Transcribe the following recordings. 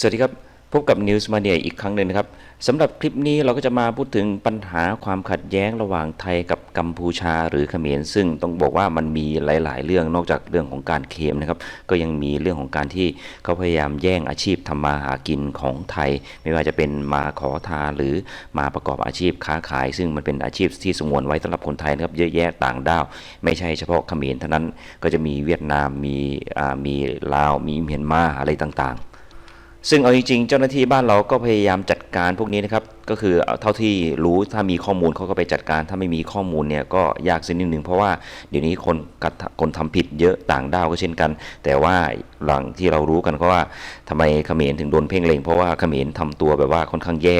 สวัสดีครับ พบกับ News Mania อีกครั้งหนึ่งนะครับสำหรับคลิปนี้เราก็จะมาพูดถึงปัญหาความขัดแย้งระหว่างไทยกับกัมพูชาหรือเขมร ซึ่งต้องบอกว่ามันมีหลาย ๆ เรื่องนอกจากเรื่องของการเคมนะครับก็ยังมีเรื่องของการที่เขาพยายามแย่งอาชีพทำมาหากินของไทย ไม่ว่าจะเป็นมาขอทานหรือมาประกอบอาชีพค้าขาย ซึ่งมันเป็นอาชีพที่สงวนไว้สำหรับคนไทยนะครับเยอะแยะต่างด้าว ไม่ใช่เฉพาะเขมรเท่านั้นก็จะมีเวียดนามมีอ่ามีลาวมีเมียนมาอะไรต่างๆ ซึ่งเอาจริงๆ เจ้าหน้าที่บ้านเราก็พยายามจัดการพวกนี้นะครับ ก็คือเท่าที่รู้ถ้ามีข้อมูลเขาก็ไปจัดการ ถ้าไม่มีข้อมูลเนี่ยก็ยากสักนิดหนึ่งเพราะว่าเดี๋ยวนี้คนคนทำผิดเยอะต่างด้าวก็เช่นกัน แต่ว่าหลังที่เรารู้กันก็ว่าทำไมเขมรถึงโดนเพ่งเล็งเพราะว่าเขมรทำตัวแบบว่าค่อนข้างแย่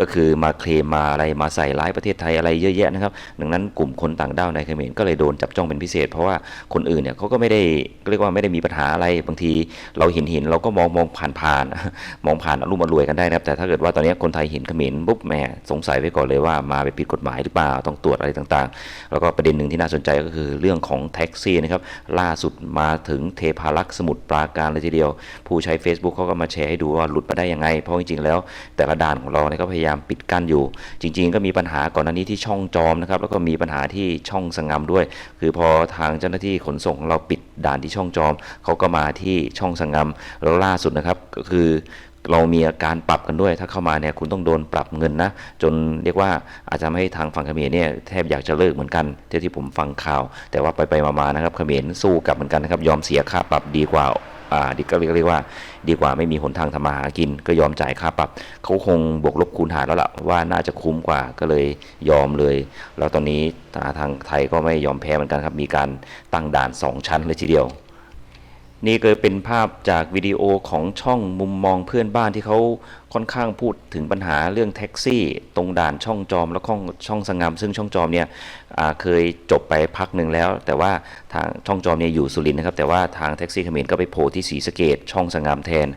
ก็คือมาเคลมมาอะไรมาใส่ร้ายประเทศไทยอะไรเยอะแยะนะครับดังนั้นกลุ่มคนต่างด้าวในเขมรก็เลยโดนจับจ้องเป็นพิเศษ เพราะว่าคนอื่นเนี่ยเขาก็ไม่ได้เรียกว่าไม่ได้มีปัญหาอะไรบางที เราเห็นเห็นเราก็มองมองผ่านผ่านมองผ่านอารมณ์รวยกันได้นะครับแต่ถ้าเกิดว่าตอนนี้คนไทยเห็นเขมรปุ๊บแหมสงสัยไว้ก่อนเลยว่ามาไปผิดกฎหมายหรือเปล่าต้องตรวจอะไรต่างๆ แล้วก็ประเด็นหนึ่งที่น่าสนใจก็คือเรื่องของแท็กซี่นะครับล่าสุดมาถึงเทพารักษ์สมุทรปราการเลยทีเดียว ผู้ใช้ Facebook เขาก็มาแชร์ให้ดูว่าหลุดมาได้ยังไง เพราะจริงๆแล้ว แต่ละด่านของเราเนี่ยก็พยายามปิดกั้นอยู่ จริง ๆ ก็มีปัญหาก่อนหน้านี้ที่ช่องจอมนะครับแล้วก็มีปัญหาที่ช่องสงงามด้วย คือพอทางเจ้าหน้าที่ขนส่งของเราปิดด่านที่ช่องจอมเขาก็มาที่ช่องสงงามแล้วล่าสุดนะครับก็คือ เรามีอาการปรับกันด้วย ถ้าเข้ามาเนี่ยคุณต้องโดนปรับเงินนะ จนเรียกว่าอาจจะให้ทางฝั่งเขมรเนี่ยแทบอยากจะเลิกเหมือนกันเท่าที่ผมฟังข่าว แต่ว่าไปไปๆมาๆนะครับเขมรสู้กลับเหมือนกันนะครับยอมเสียค่าปรับดีกว่าอ่าดีก็เรียกว่าดีกว่าไม่มีหนทางทำมาหากิน ก็ยอมจ่ายค่าปรับ เขาคงบวกลบคูณหารแล้วล่ะว่าน่าจะคุ้มกว่าก็เลยยอมเลย แล้วตอนนี้ทางไทยก็ไม่ยอมแพ้เหมือนกันครับ มีการตั้งด่านสองชั้นเลยทีเดียว นี่ก็เป็นภาพจากวิดีโอของช่องมุมมองเพื่อนบ้านที่เขาค่อนข้างพูดถึงปัญหาเรื่องแท็กซี่ ตรงด่านช่องจอมและช่องช่องสงาม ซึ่งช่องจอมเนี่ยเคยจบไปพักหนึ่งแล้ว แต่ว่าทางช่องจอมเนี่ยอยู่สุรินทร์นะครับ แต่ว่าทางแท็กซี่เขมรก็ไปโผล่ที่ศรีสะเกดช่องสงามแทน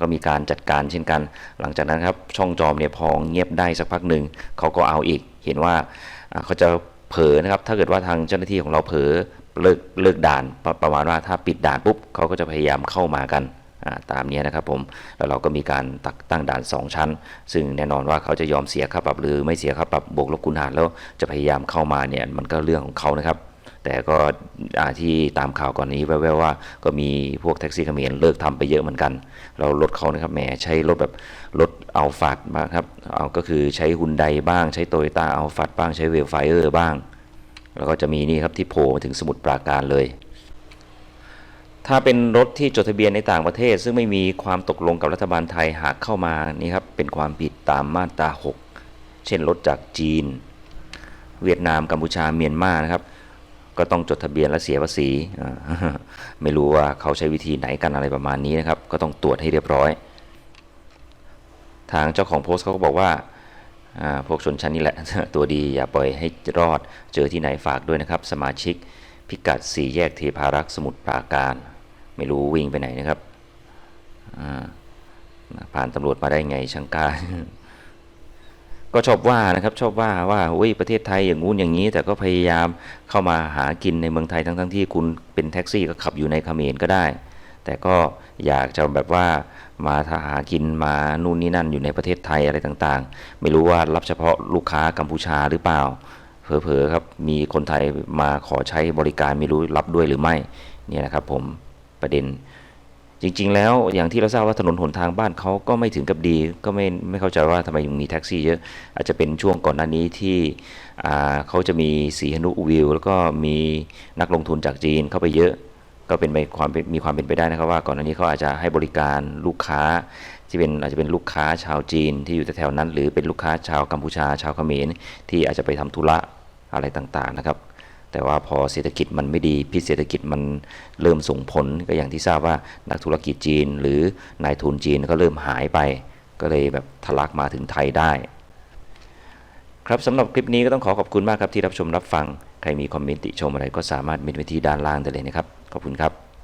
ก็มีการจัดการเช่นกัน หลังจากนั้นครับช่องจอมเนี่ยพอเงียบได้สักพักหนึ่งเขาก็เอาอีกเห็นว่าเขาจะ เผลอนะครับ ถ้าเกิดว่าทางเจ้าหน้าที่ของเราเผลอเลิกเลิกด่านประประมาณว่าถ้าปิดด่านปุ๊บเขาก็จะพยายามเข้ามากันตามนี้นะครับผมแล้วเราก็มีการตักตั้งด่าน 2 ชั้น ซึ่งแน่นอนว่าเขาจะยอมเสียค่าปรับหรือไม่เสียค่าปรับบวกลบคูณหารแล้วจะพยายามเข้ามาเนี่ยมันก็เรื่องของเขานะครับ แต่ก็ที่ตามข่าวก่อนนี้แว่วๆว่าก็มีพวกแท็กซี่เขมรเลิกทำไปเยอะเหมือนกัน เรารถเขานะครับแหมใช้รถแบบรถเอาฟัดมางครับเอาก็คือใช้ฮุนไดบ้าง ใช้โตโยต้าเอาฟัดบ้างใช้เวลไฟเออร์บ้าง แล้วก็จะมีนี่ครับที่โผล่มาถึงสมุทรปราการเลย ถ้าเป็นรถที่จดทะเบียนในต่างประเทศ ซึ่งไม่มีความตกลงกับรัฐบาลไทยหากเข้ามานี่ครับเป็นความผิดตามมาตรา 6 เช่นรถจากจีน เวียดนามกัมพูชาเมียนมานะครับ ก็ต้องจดทะเบียนและเสียภาษีไม่รู้ว่าเขาใช้วิธีไหนกันอะไรประมาณนี้นะครับ ก็ต้องตรวจให้เรียบร้อย ทางเจ้าของโพสต์เขาก็บอกว่าพวกชนชั้นนี่แหละ ตัวดีอย่าปล่อยให้รอดเจอที่ไหนฝากด้วยนะครับ สมาชิกพิกัดสี่แยกเทพารักษ์สมุทรปราการ ไม่รู้วิ่งไปไหนนะครับผ่านตำรวจมาได้ไงชังกา ก็ชอบว่านะครับชอบว่าว่าอุ้ยประเทศไทยอย่างงู้นอย่างนี้ แต่ก็พยายามเข้ามาหากินในเมืองไทยทั้งทั้งๆที่คุณเป็นแท็กซี่ก็ขับอยู่ในเขมรก็ได้ แต่ก็อยากจะแบบว่ามาหากินมานู่นนี่นั่นอยู่ในประเทศไทยอะไรต่างๆ ไม่รู้ว่ารับเฉพาะลูกค้ากัมพูชาหรือเปล่า เผลอๆครับมีคนไทยมาขอใช้บริการไม่รู้รับด้วยหรือไม่เนี่ยนะครับผมประเด็น จริง ๆ แล้วอย่างที่เราทราบว่าถนนหนทางบ้านเขาก็ไม่ถึงกับดี ก็ไม่ไม่เข้าใจว่าทำไมยังมีแท็กซี่เยอะอาจจะเป็นช่วงก่อนหน้านี้ที่เขาจะมีสีหนุวิว แล้วก็มีนักลงทุนจากจีนเข้าไปเยอะ ก็เป็นไปความมีความเป็นไปได้นะครับว่าก่อนหน้านี้เขาอาจจะให้บริการลูกค้าที่เป็นอาจจะเป็นลูกค้าชาวจีนที่อยู่แถวๆนั้น หรือเป็นลูกค้าชาวกัมพูชาชาวเขมรที่อาจจะไปทำธุระอะไรต่างๆนะครับ แต่ว่าพอเศรษฐกิจมันไม่ดีพิษเศรษฐกิจมันเริ่มส่งผลก็อย่างที่ทราบว่านักธุรกิจจีน หรือนายทุนจีนก็เริ่มหายไป ก็เลยแบบทะลักมาถึงไทยได้ ครับสำหรับคลิปนี้ก็ต้องขอขอบคุณมากครับที่รับชมรับฟัง ใครมีคอมเมนต์ติชมอะไรก็สามารถเมนไว้ที่ด้านล่างได้เลยนะครับ ขอบคุณครับ